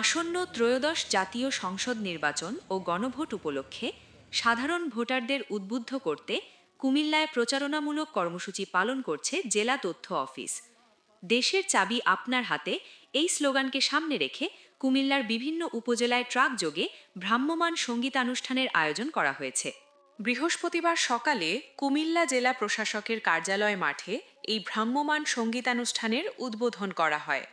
আসন্ন ত্রয়োদশ জাতীয় সংসদ নির্বাচন ও গণভোট উপলক্ষে সাধারণ ভোটারদের উদ্বুদ্ধ করতে কুমিল্লায় প্রচারণামূলক কর্মসূচি পালন করছে জেলা তথ্য অফিস। দেশের চাবি আপনার হাতে এই স্লোগানকে সামনে রেখে কুমিল্লার বিভিন্ন উপজেলায় ট্রাক যোগে ভ্রাম্যমাণ সঙ্গীতানুষ্ঠানের আয়োজন করা হয়েছে। বৃহস্পতিবার সকালে কুমিল্লা জেলা প্রশাসকের কার্যালয় মাঠে এই ভ্রাম্যমান সঙ্গীতানুষ্ঠানের উদ্বোধন করা হয়।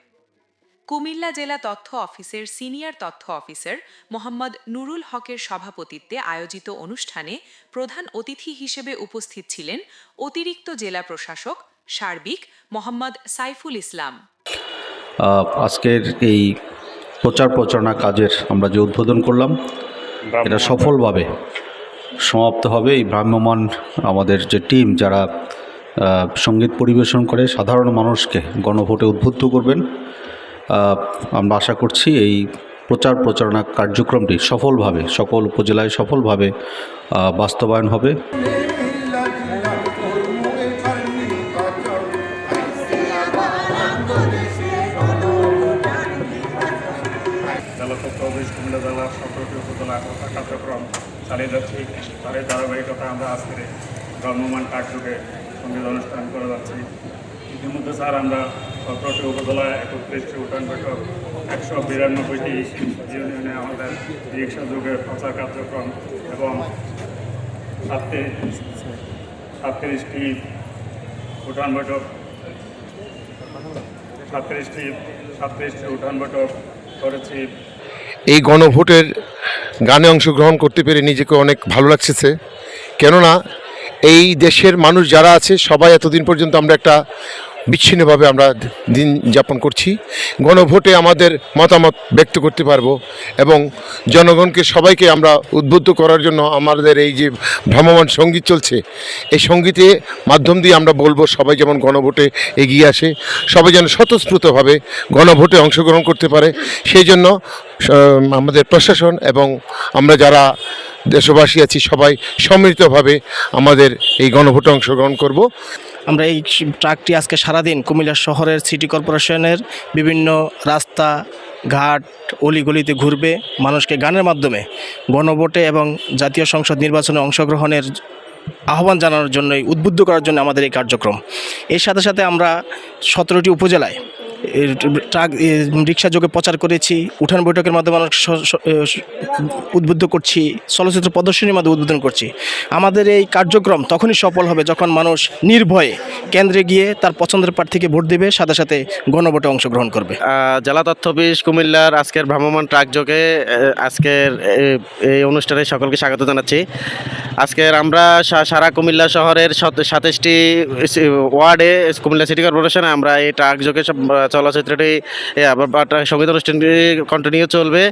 কুমিল্লা জেলা তথ্য অফিসের সিনিয়র তথ্য অফিসার মোহাম্মদ নুরুল হকের সভাপতিত্বে আয়োজিত অনুষ্ঠানে প্রধান অতিথি হিসেবে উপস্থিত ছিলেন অতিরিক্ত জেলা প্রশাসক সার্বিক মোহাম্মদ সাইফুল ইসলাম। আজকের এই প্রচার প্রচারণা কাজের আমরা যে উদ্বোধন করলাম এটা সফলভাবে সমাপ্ত হবে। এই ভ্রাম্যমান আমাদের যে টিম যারা সংগীত পরিবেশন করে সাধারণ মানুষকে গণভোটে উদ্বুদ্ধ করবেন আমরা আশা করছি এই প্রচার প্রচারণা কার্যক্রমটি সফলভাবে, সকল উপজেলায় সফলভাবে বাস্তবায়ন হবে। কার্যক্রম চালিয়ে ধারাবাহিকতা আমরা আজকের এই ভ্রাম্যমান কার্যকে সংগীত অনুষ্ঠান করে যাচ্ছি। ইতিমধ্যে স্যার, আমরা সতেরোটি উপজেলায় একত্রিশটি উঠান বৈঠক, একশো বিরানব্বইটি ইউনিয়নে আমাদের রিক্সা যুগের প্রচার কার্যক্রম এবং সাতত্রিশ, সাতত্রিশটি উঠান বৈঠক, সাতত্রিশটি সাতত্রিশটি উঠান বৈঠক করেছি। এই গণভোটের গানে অংশগ্রহণ করতে পেরে নিজেকে অনেক ভালো লাগছে। কেননা এই দেশের মানুষ যারা আছে, সবাই এতদিন পর্যন্ত আমরা একটা বিচ্ছিন্নভাবে আমরা দিন যাপন করছি। গণভোটে আমাদের মতামত ব্যক্ত করতে পারব এবং জনগণকে সবাইকে আমরা উদ্বুদ্ধ করার জন্য আমাদের এই যে ভ্রাম্যমান সংগীত চলছে, এই সঙ্গীতে মাধ্যম দিয়ে আমরা বলব সবাই যেমন গণভোটে এগিয়ে আসে, সবাই যেন স্বতঃস্ফূর্তভাবে গণভোটে অংশগ্রহণ করতে পারে। সেই জন্য আমাদের প্রশাসন এবং আমরা যারা দেশবাসী আছি সবাই সম্মিলিতভাবে আমাদের এই গণভোটে অংশগ্রহণ করব। আমরা এই ট্রাকটি আজকে সারাদিন কুমিল্লা শহরের সিটি কর্পোরেশনের বিভিন্ন রাস্তা, ঘাট, অলিগলিতে ঘুরবে। মানুষকে গানের মাধ্যমে গণভোটে এবং জাতীয় সংসদ নির্বাচনে অংশগ্রহণের আহ্বান জানানোর জন্যই, উদ্বুদ্ধ করার জন্য আমাদের এই কার্যক্রম। এর সাথে সাথে আমরা সতেরোটি উপজেলায় ট্রাক রিক্সা যোগে প্রচার করেছি, উঠান বৈঠকের মাধ্যমে স- উদ্বুদ্ধ করছি, চলচ্চিত্র প্রদর্শনীর মাধ্যমে উদ্বোধন করছি। আমাদের এই কার্যক্রম তখনই সফল হবে যখন মানুষ নির্ভয়ে কেন্দ্রে গিয়ে তার পছন্দের প্রার্থীকে ভোট দেবে, সাথে সাথে গণভোটে অংশগ্রহণ করবে। জেলা তথ্য অফিস, কুমিল্লার আজকের ভ্রাম্যমাণ ট্রাক যোগে আজকের এই অনুষ্ঠানে সকলকে স্বাগত জানাচ্ছি। আজকের আমরা সারা কুমিল্লা শহরের সাতাশটি ওয়ার্ডে কুমিল্লা সিটি কর্পোরেশনে আমরা এই ট্রাক যোগে চলচ্চিত্রটি সংগীত অনুষ্ঠানটি কন্টিনিউ চলবে।